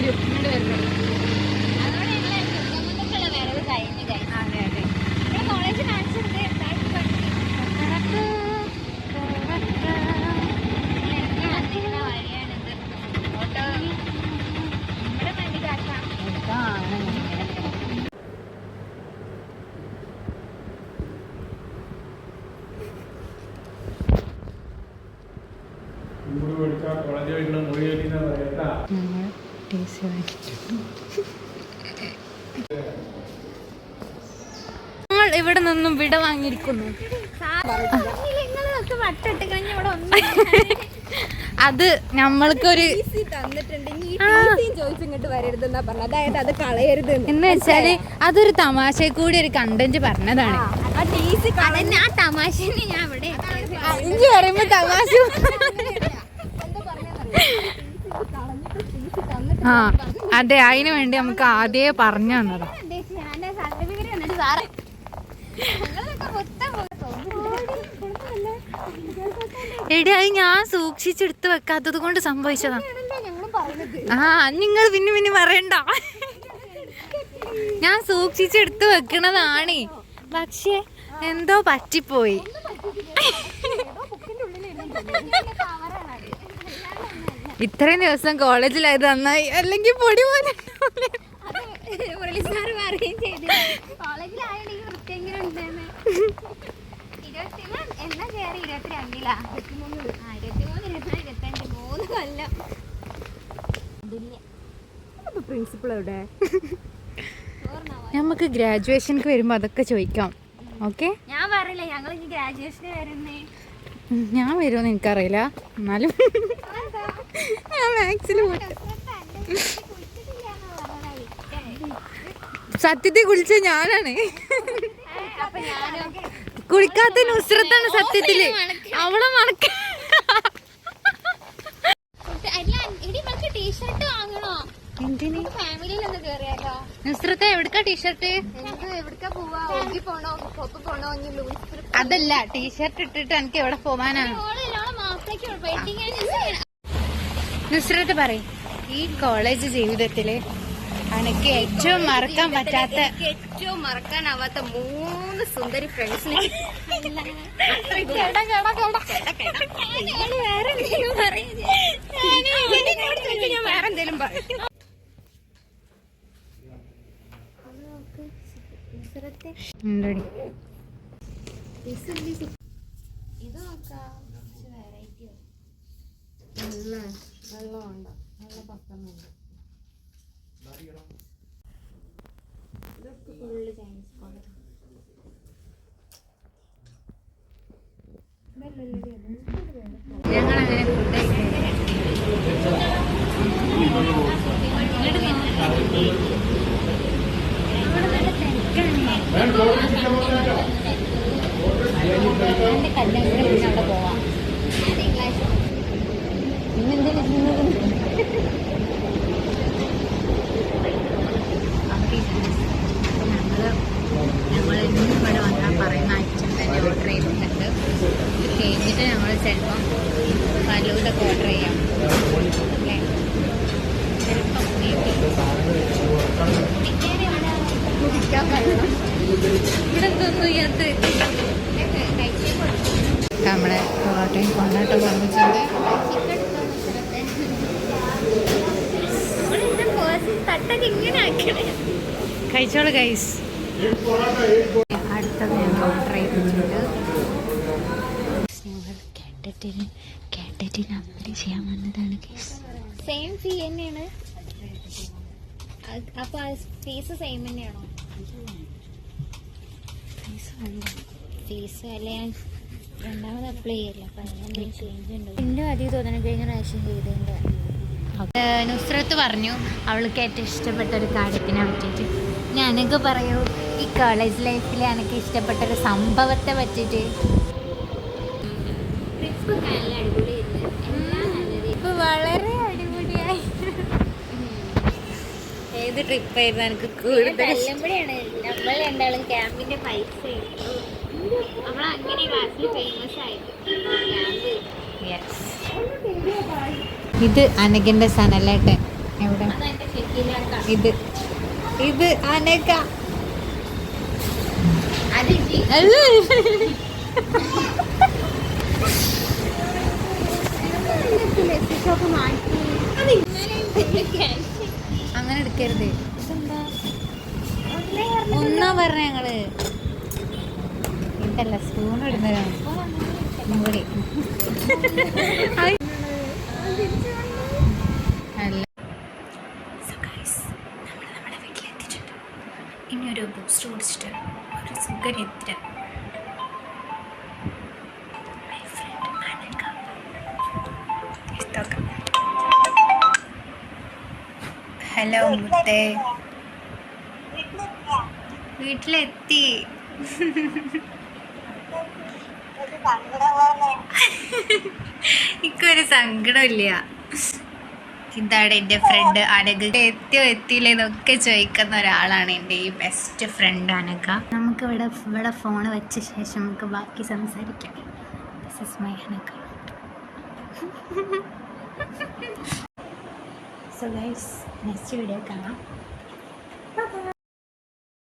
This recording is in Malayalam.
നമ്മുടെ വണ്ടി കാട്ടാം മുറി പഠിച്ചാൽ കോളേജ് കഴിഞ്ഞ മുറി കഴിക്കുന്ന പറയട്ടാ ഞങ്ങൾ ഇവിടെ നിന്നും വിട വാങ്ങിയിരിക്കുന്നു. അത് നമ്മൾക്കൊരു എന്ന് വെച്ചാൽ അതൊരു തമാശ കൂടി ഒരു കണ്ടന്റ് പറഞ്ഞതാണ്. ആ തമാശ പറയുമ്പോ തമാശ ആ അതെ അതിന് വേണ്ടി നമുക്ക് ആദ്യമേ പറഞ്ഞു തന്നതാ. എടിയായി എടി അത് ഞാൻ സൂക്ഷിച്ചെടുത്ത് വെക്കാത്തത് കൊണ്ട് സംഭവിച്ചതാ. ആ നിങ്ങൾ പിന്നെ പിന്നെ പറയണ്ട. ഞാൻ സൂക്ഷിച്ചെടുത്ത് വെക്കണതാണേ. പക്ഷേ എന്തോ പറ്റിപ്പോയി. ഇത്രയും ദിവസം കോളേജിലായത് നന്നായി. അല്ലെങ്കിൽ പൊടി പോലെ. പ്രിൻസിപ്പൾ എവിടെ? നമുക്ക് ഗ്രാജുവേഷൻക്ക് വരുമ്പോൾ അതൊക്കെ ചോദിക്കാം. ഓക്കെ ഞാൻ പറയില്ല ഞങ്ങൾ ഗ്രാജുവേഷന് വരുന്നേ. ഞാൻ വരുമെന്ന് എനിക്കറിയില്ല. എന്നാലും ഞാൻ മാക്സിൽ പോയി സത്യത്തിൽ കുളിച്ച ഞാനാണ്. കുളിക്കാത്ത നുസ്രത്താണ് സത്യത്തിൽ. അവളെ മണക്ക ടീഷർട്ട് വാങ്ങണോ എന്തിന്? ഫാമിലിയിൽ ഒന്ന് കേറിയാലോ നുസ്രത്ത എവിടുക്ക ടീഷർട്ട്? അതല്ല ടീഷർട്ട് ഇട്ടിട്ട് എനിക്ക് എവിടെ പോവാനാണ് നുസ്രത്ത് പറയും. ഈ കോളേജ് ജീവിതത്തിൽ എനിക്ക് ഏറ്റവും മറക്കാൻ പറ്റാത്ത ഏറ്റവും മറക്കാനാവാത്ത മൂന്ന് സുന്ദരി ഫ്രണ്ട്സിനെ വേറെ എന്തെങ്കിലും പറയും. ഞാൻ വേറെ എന്തെങ്കിലും പറയും ഉണ്ടടി ഇത് നോക്കാം. വെറൈറ്റി ഫുള്ള് ചൈനീസ് കോളർ ഞങ്ങളങ്ങനെ ഫുഡ് എന്റെ കല്യാണം പിന്നെ അവിടെ പോവാം പിന്നെന്തിനാ കഴിഞ്ഞിട്ട് നമ്മൾ ചിലപ്പം ഫലൂതൊക്കെ ഓർഡർ ചെയ്യാം അല്ലേ ചിലപ്പം. ഇവിടെ എന്തോന്നു ഇതിനകത്ത് നമ്മളെ പൊറോട്ടയും കൊണ്ടാട്ടം വന്നിട്ടുണ്ട്. കഴിച്ചോളൂ ഗൈസ് അടുത്തത് ഞങ്ങൾ ഓർഡർ ചെയ്തിട്ടുണ്ട്. ഞങ്ങൾ കേട്ടിട്ടിന് കേട്ടിട്ടിന് അപ്ലൈ ചെയ്യാൻ വന്നതാണ് ഗൈസ് സെയിം ഫീ തന്നെയാണ്. അ- അപ്പൊ ഫീസ് സെയിം തന്നെയാണോ? ഫീസ് അല്ലേ? രണ്ടാമത് അപ്ലൈ ചെയ്യില്ല? അപ്പം അതിനെന്തെങ്കിലും ചേഞ്ച് ഉണ്ടോ? എന്റെ ആദ്യം തോന്നണം കഴിഞ്ഞ പ്രാവശ്യം ചെയ്തതിന്റെ ഏഹ് നുസ്രത്ത് പറഞ്ഞു അവൾക്ക് ഏറ്റവും ഇഷ്ടപ്പെട്ട ഒരു കാര്യത്തിനെ പറ്റിയിട്ട്. ഞാനൊക്കെ പറയൂ ഈ കോളേജ് ലൈഫിൽ എനിക്ക് ഇഷ്ടപ്പെട്ട ഒരു സംഭവത്തെ പറ്റിയിട്ട്. വളരെ അടിപൊളിയായി. ഏത് ട്രിപ്പായിരുന്നു എനിക്ക് കൂടുതൽ നമ്മൾ രണ്ടാളും ക്യാമ്പിന്റെ പൈസ ഇത് അനകിന്റെ സനലേട്ടൻ. എവിടെ? ഇത്. ഇത് അനക അങ്ങനെ എടുക്കരുത്. ഒന്നാ പറഞ്ഞ ഞങ്ങൾ. ഇതല്ല സ്പൂൺ ഇടുന്നതാണ് അല്ല. ഇനി ഒരു ബൂസ്റ്റ് കുടിച്ചിട്ട് ഒരു സുഖനിദ്ര. ഹലോ മുത്തേ. വീട്ടിലെത്തി. എനിക്കൊരു സങ്കടമില്ല. ഇതാണ് എന്റെ ഫ്രണ്ട് അനഘ. എത്തിയോ എത്തിയില്ലേ എന്നൊക്കെ ചോദിക്കുന്ന ഒരാളാണ് എന്റെ ഈ ബെസ്റ്റ് ഫ്രണ്ട് അനഘ. നമുക്ക് ഇവിടെ ഇവിടെ ഫോൺ വെച്ച ശേഷം നമുക്ക് ബാക്കി സംസാരിക്കാം. This is my Anagha. So guys next video കാണാം.